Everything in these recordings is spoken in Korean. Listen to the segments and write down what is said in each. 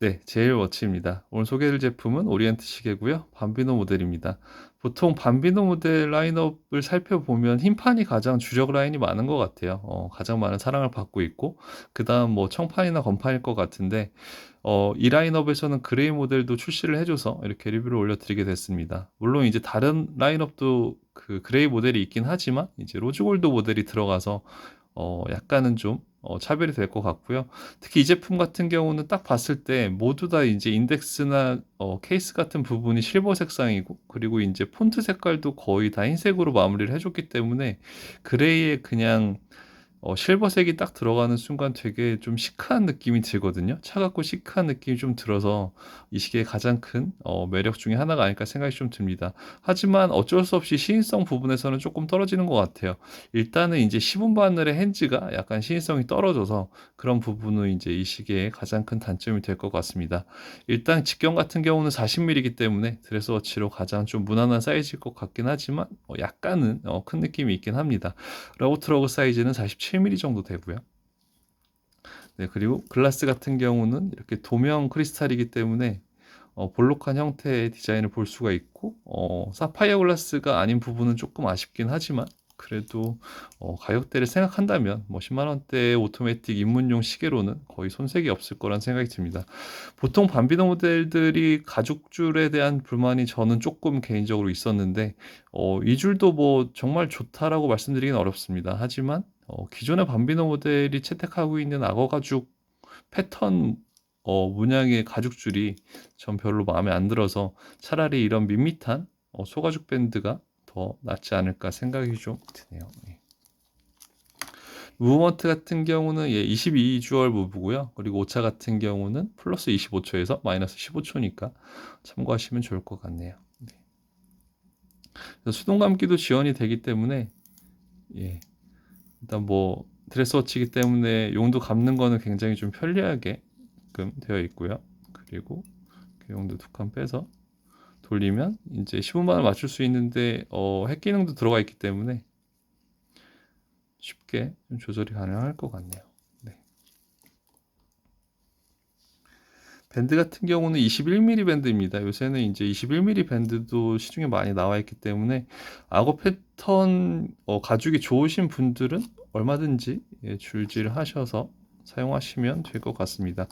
네, 제일 워치입니다. 오늘 소개해드릴 제품은 오리엔트 시계고요. 밤비노 모델입니다. 보통 밤비노 모델 라인업을 살펴보면 흰판이 가장 주력 라인이 많은 것 같아요. 어, 가장 많은 사랑을 받고 있고, 그 다음 뭐 청판이나 검판일 것 같은데, 어, 이 라인업에서는 그레이 모델도 출시를 해줘서 이렇게 리뷰를 올려드리게 됐습니다. 물론 이제 다른 라인업도 그 그레이 모델이 있긴 하지만, 이제 로즈골드 모델이 들어가서 어, 약간은 좀 어, 차별이 될 것 같고요. 특히 이 제품 같은 경우는 딱 봤을 때 모두 다 이제 인덱스나 어, 케이스 같은 부분이 실버 색상이고 그리고 이제 폰트 색깔도 거의 다 흰색으로 마무리를 해줬기 때문에 그레이에 그냥 어, 실버색이 딱 들어가는 순간 되게 좀 시크한 느낌이 들거든요. 차갑고 시크한 느낌이 좀 들어서 이 시계의 가장 큰 어, 매력 중에 하나가 아닐까 생각이 좀 듭니다. 하지만 어쩔 수 없이 시인성 부분에서는 조금 떨어지는 것 같아요. 일단은 이제 10분 바늘의 핸즈가 약간 시인성이 떨어져서 그런 부분은 이제 이 시계의 가장 큰 단점이 될 것 같습니다. 일단 직경 같은 경우는 40mm이기 때문에 드레스워치로 가장 좀 무난한 사이즈일 것 같긴 하지만 어, 약간은 어, 큰 느낌이 있긴 합니다. 라우트러그 사이즈는 47mm 정도 되고요. 네, 그리고 글라스 같은 경우는 이렇게 도명 크리스탈이기 때문에 어, 볼록한 형태의 디자인을 볼 수가 있고 어, 사파이어 글라스가 아닌 부분은 조금 아쉽긴 하지만 그래도 어, 가격대를 생각한다면 뭐 10만 원대 오토매틱 입문용 시계로는 거의 손색이 없을 거란 생각이 듭니다. 보통 밤비노 모델들이 가죽줄에 대한 불만이 저는 조금 개인적으로 있었는데 어, 이 줄도 뭐 정말 좋다라고 말씀드리긴 어렵습니다. 하지만 어, 기존의 밤비노 모델이 채택하고 있는 악어 가죽 패턴 어, 문양의 가죽줄이 전 별로 마음에 안 들어서 차라리 이런 밋밋한 어, 소가죽 밴드가 더 낫지 않을까 생각이 좀 드네요. 예. 무브먼트 같은 경우는 예, 22주얼 무브고요. 그리고 오차 같은 경우는 플러스 25초에서 마이너스 15초니까 참고하시면 좋을 것 같네요. 네. 수동 감기도 지원이 되기 때문에 예. 일단 뭐 드레스워치이기 때문에 용도 감는 거는 굉장히 좀 편리하게끔 되어 있고요. 그리고 그 용도 두 칸 빼서 돌리면 이제 15만 원 맞출 수 있는데 어, 핵 기능도 들어가 있기 때문에 쉽게 좀 조절이 가능할 것 같네요. 네. 밴드 같은 경우는 21mm 밴드입니다. 요새는 이제 21mm 밴드도 시중에 많이 나와 있기 때문에 악어 패턴 어, 가죽이 좋으신 분들은 얼마든지 예, 줄질 하셔서 사용하시면 될 것 같습니다.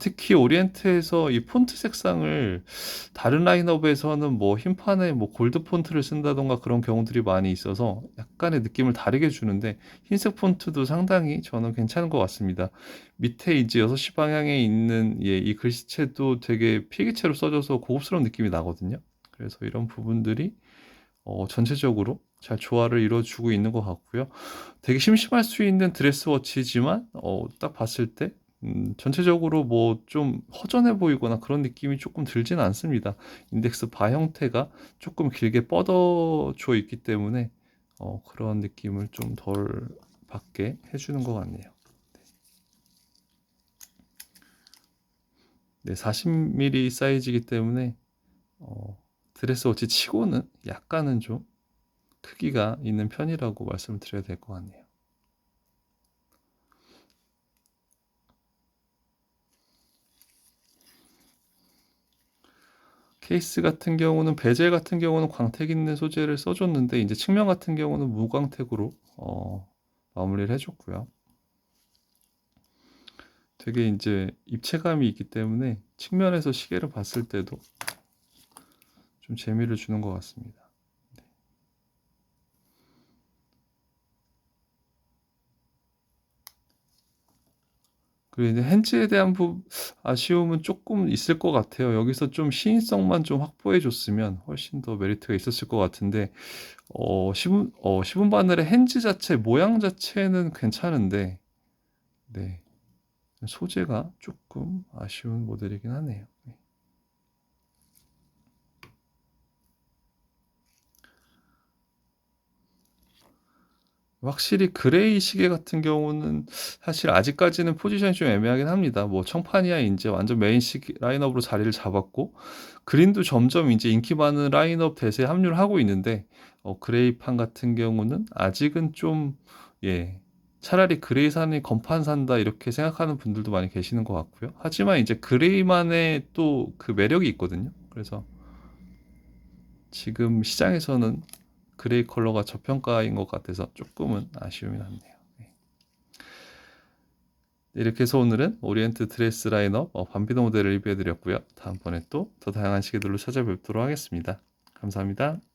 특히 오리엔트에서 이 폰트 색상을 다른 라인업에서는 뭐 흰판에 뭐 골드 폰트를 쓴다던가 그런 경우들이 많이 있어서 약간의 느낌을 다르게 주는데 흰색 폰트도 상당히 저는 괜찮은 것 같습니다. 밑에 이제 6시 방향에 있는 예, 이 글씨체도 되게 필기체로 써져서 고급스러운 느낌이 나거든요. 그래서 이런 부분들이 어, 전체적으로 잘 조화를 이루어주고 있는 것 같고요. 되게 심심할 수 있는 드레스워치지만 어, 딱 봤을 때 음, 전체적으로 뭐 좀 허전해 보이거나 그런 느낌이 조금 들지는 않습니다. 인덱스 바 형태가 조금 길게 뻗어져 있기 때문에 어, 그런 느낌을 좀 덜 받게 해주는 것 같네요. 네, 40mm 사이즈이기 때문에 어, 드레스워치 치고는 약간은 좀 크기가 있는 편이라고 말씀을 드려야 될 것 같네요. 케이스 같은 경우는 베젤 같은 경우는 광택 있는 소재를 써줬는데 이제 측면 같은 경우는 무광택으로 어, 마무리를 해줬고요. 되게 이제 입체감이 있기 때문에 측면에서 시계를 봤을 때도 좀 재미를 주는 것 같습니다. 그리고 이제 핸즈에 대한 부, 아쉬움은 조금 있을 것 같아요. 여기서 좀 시인성만 좀 확보해 줬으면 훨씬 더 메리트가 있었을 것 같은데, 어, 시분, 어, 시분 바늘의 핸즈 자체, 모양 자체는 괜찮은데, 네. 소재가 조금 아쉬운 모델이긴 하네요. 네. 확실히 그레이 시계 같은 경우는 사실 아직까지는 포지션이 좀 애매하긴 합니다. 뭐 청파니아 인제 완전 메인 시계 라인업으로 자리를 잡았고 그린도 점점 인제 인기 많은 라인업 대세에 합류를 하고 있는데 어 그레이판 같은 경우는 아직은 좀 예 차라리 그레이 사니 건판 산다 이렇게 생각하는 분들도 많이 계시는 것 같고요. 하지만 이제 그레이만의 또 그 매력이 있거든요. 그래서 지금 시장에서는 그레이 컬러가 저평가인 것 같아서 조금은 아쉬움이 남네요. 네. 이렇게 해서 오늘은 오리엔트 드레스 라인업 어, 반비노 모델을 리뷰해 드렸고요. 다음번에 또 더 다양한 시계들로 찾아뵙도록 하겠습니다. 감사합니다.